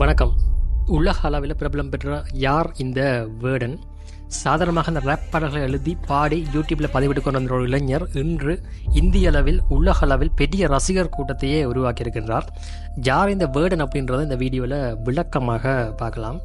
வணக்கம். உலக அளவில் பிரபலம் பெற்ற யார் இந்த வேர்டன் சாதாரணமாக அந்த ரேப் பாடல்களை எழுதி பாடி யூடியூப்பில் பதிவிட்டு கொண்டு வந்த ஒரு இளைஞர் இன்று இந்திய அளவில் உலக அளவில் பெரிய ரசிகர் கூட்டத்தையே உருவாக்கியிருக்கின்றார். யார் இந்த வேர்டன் அப்படின்றத இந்த வீடியோவில் விளக்கமாக பார்க்கலாம்.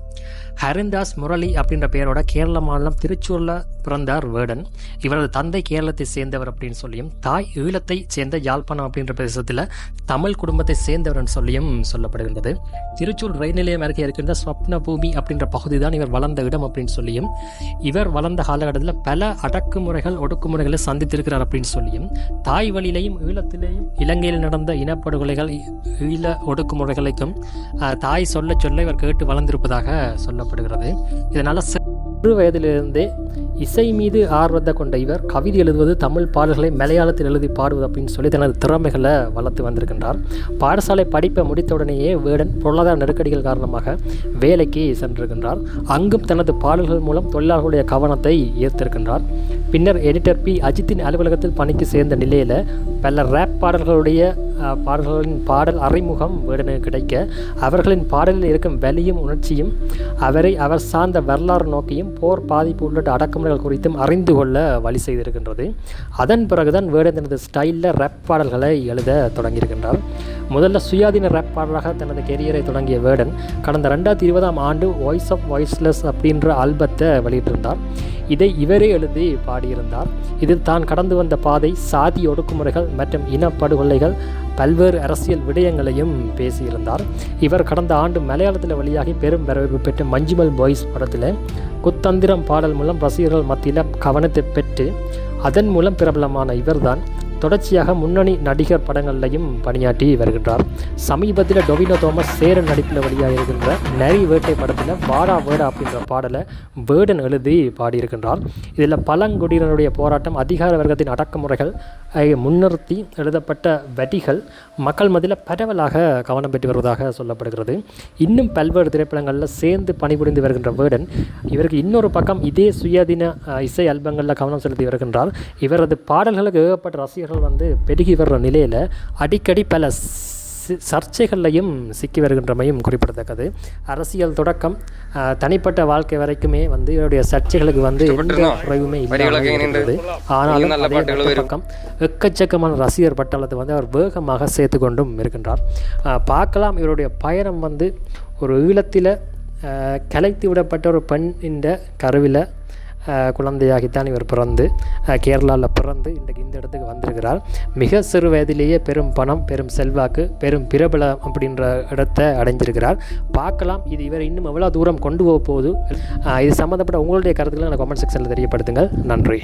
ஹரிந்தாஸ் முரளி அப்படின்ற பெயரோட கேரள மாநிலம் திருச்சூரில் பிறந்தார் வேர்டன். இவரது தந்தை கேரளத்தை சேர்ந்தவர் அப்படின்னு சொல்லியும் தாய் ஈழத்தை சேர்ந்த யாழ்ப்பாணம் அப்படின்ற பிரதேசத்தில் தமிழ் குடும்பத்தை சேர்ந்தவர்னு சொல்லியும் சொல்லப்படுகின்றது. திருச்சூர் ரயில் நிலையம் அருகே இருக்கின்ற ஸ்வப்ன பூமி அப்படின்ற பகுதி தான் இவர் வளர்ந்த இடம் அப்படின்னு சொல்லியும் இவர் வளர்ந்த காலகட்டத்தில் பல அடக்குமுறைகள் ஒடுக்குமுறைகளை சந்தித்திருக்கிறார் அப்படின்னு சொல்லியும் தாய் வழியிலையும் ஈழத்திலேயும் இலங்கையில் நடந்த இனப்படுகொலைகள் ஈழ ஒடுக்குமுறைகளுக்கும் தாய் சொல்ல சொல்ல இவர் கேட்டு வளர்ந்திருப்பதாக சொல்லப்படுகிறது. இதனால் சிறு வயதிலிருந்தே இசை மீது ஆர்வத்தை கொண்ட இவர் கவிதை எழுதுவது தமிழ் பாடல்களை மலையாளத்தில் எழுதி பாடுவது அப்படின்னு சொல்லி தனது திறமைகளை வளர்த்து வந்திருக்கின்றார். பாடசாலை படிப்பை முடித்தவுடனேயே வேடன் பொருளாதார நெருக்கடிகள் காரணமாக வேலைக்கு சென்றிருக்கின்றார். அங்கும் தனது பாடல்கள் மூலம் தொழிலாளர்களுடைய கவனத்தை ஈர்த்திருக்கின்றார். பின்னர் எடிட்டர் பி அஜித்தின் அலுவலகத்தில் பணிக்கு சேர்ந்த நிலையில் பல ரேப் பாடல்களுடைய பாடல்களின் பாடல் அறைமுகம் வேடனுக்கு கிடைக்க அவர்களின் பாடலில் இருக்கும் வலியும் உணர்ச்சியும் அவரை அவர் சார்ந்த வரலாறு நோக்கியும் போர் பாதிப்பு உள்ளிட்ட அடக்குமுறைகள் குறித்தும் அறிந்து கொள்ள வழி செய்திருக்கின்றது. அதன் பிறகுதான் வேடன் தனது ஸ்டைலில் ரேப் பாடல்களை எழுத தொடங்கியிருக்கின்றார். முதல்ல சுயாதீன ரேப் பாடலாக தனது கெரியரை தொடங்கிய வேடன் கடந்த ரெண்டாயிரத்தி இருபதாம் ஆண்டு வாய்ஸ் ஆஃப் வாய்ஸ்லெஸ் அப்படின்ற ஆல்பத்தை வெளியிட்டிருந்தார். இதை இவரே எழுதி பாடியிருந்தார். இதில் தான் கடந்து வந்த பாதை சாதி ஒடுக்குமுறைகள் மற்றும் இனப்படுகொலைகள் பல்வேறு அரசியல் விடயங்களையும் பேசியிருந்தார். இவர் கடந்த ஆண்டு மலையாளத்தில் வழியாகி பெரும் வரவேற்பு பெற்ற மஞ்சுமல் பாய்ஸ் படத்தில் குத்தந்திரம் பாடல் மூலம் ரசிகர்கள் மத்தியில் கவனத்தை பெற்று அதன் மூலம் பிரபலமான இவர்தான். தொடர்ச்சியாக முன்னணி நடிகர் படங்கள்லையும் பணியாற்றி வருகின்றார். சமீபத்தில் டொவினோ தோமஸ் சேரன் நடிப்பில் வழியாக இருக்கின்ற நரி வேட்டை படத்தில் வாடா வேடா அப்படின்ற பாடலை வேடன் எழுதி பாடியிருக்கின்றார். இதில் பழங்குடியினருடைய போராட்டம் அதிகார வர்க்கத்தின் அடக்குமுறைகள் முன்னிறுத்தி எழுதப்பட்ட வரிகள் மக்கள் மத்தியில் பரவலாக கவனம் பெற்று வருவதாக சொல்லப்படுகிறது. இன்னும் பல்வேறு திரைப்படங்களில் சேர்ந்து பணிபுரிந்து வருகின்ற வேடன் இவருக்கு இன்னொரு பக்கம் இதே சுயாதீன இசை ஆல்பங்களில் கவனம் செலுத்தி வருகின்றார். இவரது பாடல்களுக்கு ஏகப்பட்ட ரசிகர்கள் வந்து பெருகி வர்ற நிலையில் அடிக்கடி பல சர்ச்சைகள்லையும் சிக்கி வருகின்றமையும் குறிப்பிடத்தக்கது. அரசியல் தொடக்கம் தனிப்பட்ட வாழ்க்கை வரைக்குமே வந்து இவருடைய சர்ச்சைகளுக்கு வந்து எந்த குறைவுமே இருக்கிறது ஆனாலும் பக்கம் எக்கச்சக்கமான ரசிகர் பட்டாளத்தை வந்து அவர் வேகமாக சேர்த்து கொண்டும் இருக்கின்றார். பார்க்கலாம் இவருடைய பயணம் வந்து ஒரு ஈழத்தில் கலைத்து விடப்பட்ட ஒரு பெண் இந்த கருவில் குழந்தையாகித்தான் இவர் பிறந்து கேரளாவில் பிறந்து இன்றைக்கு இந்த இடத்துக்கு வந்திருக்கிறார். மிக சிறு வயதிலேயே பெரும் பணம் பெரும் செல்வாக்கு பெரும் பிரபலம் அப்படின்ற இடத்தை அடைஞ்சிருக்கிறார் பார்க்கலாம் இது இவர் இன்னும் எவ்வளோ தூரம் கொண்டு போக போகுது? இது சம்மந்தப்பட்ட உங்களுடைய கருத்துக்களை எனக்கு கமெண்ட் செக்ஷனில் தெரியப்படுத்துங்கள். நன்றி.